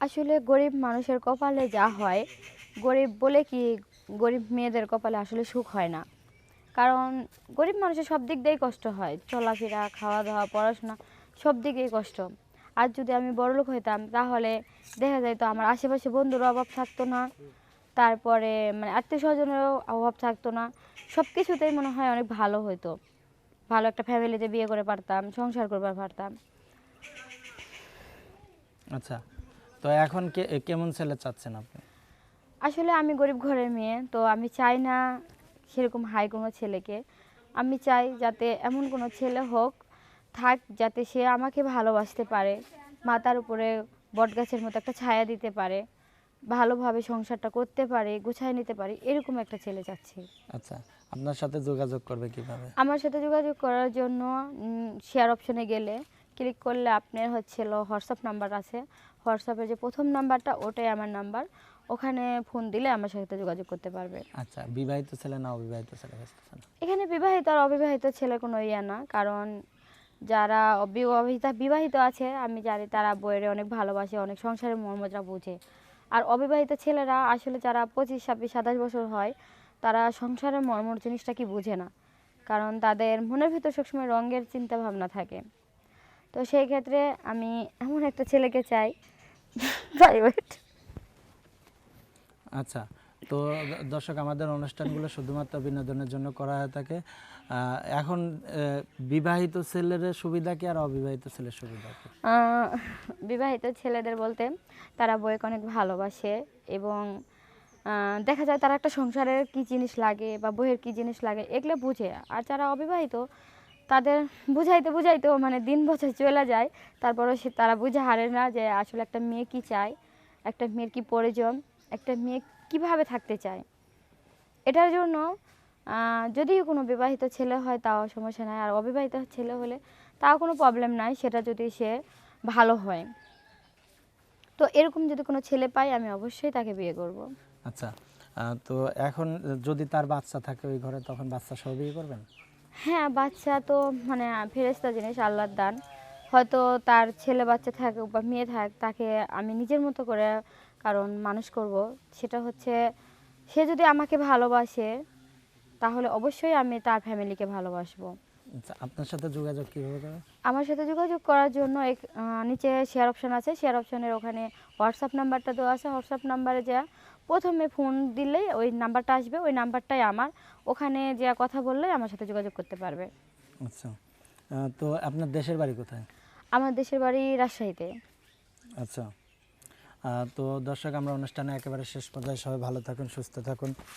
আসলে গরিব মানুষের কপালে যা হয়, গরিব বলে কি গরিব মেয়েদের কপালে আসলে সুখ হয় না? কারণ গরিব মানুষের সব দিক দিয়েই কষ্ট হয়, চলাফেরা খাওয়া দাওয়া পড়াশোনা, সব দিকেই কষ্ট। আর যদি আমি বড়লোক হইতাম, তাহলে দেখা যায় তো আমার আশেপাশে বন্ধুর অভাব থাকতো না, তারপরে মানে আত্মীয় স্বজনেরও অভাব থাকতো না, সব কিছুতেই মনে হয় অনেক ভালো হতো ভালো একটা ফ্যামিলিতে বিয়ে করে পারতাম, সংসার করবার পারতাম। আচ্ছা। তো এখন কে কেমন ছেলে চাচ্ছেন আপনি? আসলে আমি গরিব ঘরের মেয়ে তো আমি চাই না সেরকম হাই কোনো ছেলেকে। আমি চাই যাতে এমন কোনো ছেলে হোক থাক যাতে সে আমাকে ভালোবাসতে পারে মাথার উপরে বটগাছের মতো একটা ছায়া দিতে পারে ভালোভাবে সংসারটা করতে পারে গুছায় নিতে পারে এরকম একটা ছেলে চাচ্ছি। আচ্ছা আপনার সাথে যোগাযোগ করবে কীভাবে? আমার সাথে যোগাযোগ করার জন্য শেয়ার অপশনে গেলে ক্লিক করলে আপনার হচ্ছিল হোয়াটসঅ্যাপ নাম্বার আছে। হোয়াটসঅ্যাপের যে প্রথম নাম্বারটা ওটাই আমার নাম্বার। ওখানে ফোন দিলে আমার সাথে যোগাযোগ করতে পারবে। আচ্ছা বিবাহিত ছেলে না অবিবাহিত ছেলে এখানে বিবাহিত আর অবিবাহিত ছেলে কোনো ইয়া না কারণ যারা অবিবাহিতা বিবাহিত আছে আমি জানি তারা বইয়ের অনেক ভালোবাসে অনেক সংসারের মর্মটা বুঝে। আর অবিবাহিত ছেলেরা আসলে যারা পঁচিশ ছাব্বিশ সাতাশ বছর হয় তারা সংসারের মর্মর জিনিসটা কি বুঝে না। কারণ তাদের মনের ভিতর সবসময় রঙের চিন্তা ভাবনা থাকে। তো সেই ক্ষেত্রে আমি এমন একটা ছেলেকে চাই প্রাইভেট আচ্ছা তো দর্শক আমাদের অনুষ্ঠানগুলো শুধুমাত্র বিনোদনের জন্য করা হয়ে থাকে। এখন বিবাহিত ছেলের সুবিধা কি আর অবিবাহিত ছেলের সুবিধা কি? বিবাহিত ছেলেদের বলতে তারা বইকে অনেক ভালোবাসে এবং দেখা যায় তারা একটা সংসারের কি জিনিস লাগে বা বইয়ের কি জিনিস লাগে এগুলো বুঝে। আর যারা অবিবাহিত তাদের বুঝাইতে বুঝাইতেও মানে দিন বছর চলে যায়। তারপরে সে তারা বুঝে হারে না যে আসলে একটা মেয়ে কি চায়, একটা মেয়ের কি প্রয়োজন, একটা মেয়ে কীভাবে থাকতে চায়। এটার জন্য যদি কোনো বিবাহিত ছেলে হয় তাও সমস্যা নাই, আর অবিবাহিত ছেলে হলে তাও কোনো প্রবলেম নাই, সেটা যদি সে ভালো হয়। তো এরকম যদি কোনো ছেলে পাই আমি অবশ্যই তাকে বিয়ে করব। আচ্ছা তো এখন যদি তার বাচ্চা থাকে ওই ঘরে, তখন বাচ্চা সহ বিয়ে করবেন? হ্যাঁ বাচ্চা তো মানে ফেরেস্তা জিনিস, আল্লাহর দান। হয়তো তার ছেলে বাচ্চা থাকুক বা মেয়ে থাক, তাকে আমি নিজের মতো করে কারণ মানুষ করব। সেটা হচ্ছে, সে যদি আমাকে ভালোবাসে, তাহলে অবশ্যই আমি তার ফ্যামিলিকে ভালোবাসবো। আপনার সাথে যোগাযোগ কীভাবে করবে আমার সাথে যোগাযোগ করার জন্য এক- নিচে শেয়ার অপশন আছে। শেয়ার অপশনের ওখানে হোয়াটসঅ্যাপ নাম্বারটা দেওয়া আছে। হোয়াটসঅ্যাপ নাম্বারে যা প্রথমে ফোন দিলেই ওই নাম্বারটা আসবে ওই নাম্বারটাই আমার। ওখানে যা কথা বললেই আমার সাথে যোগাযোগ করতে পারবে। আচ্ছা তো আপনার দেশের বাড়ি কোথায়? আমার দেশের বাড়ি রাজশাহীতে। আচ্ছা তো দর্শক আমরা অনুষ্ঠানে একেবারে শেষ পর্যায়ে সবাই ভালো থাকুন সুস্থ থাকুন।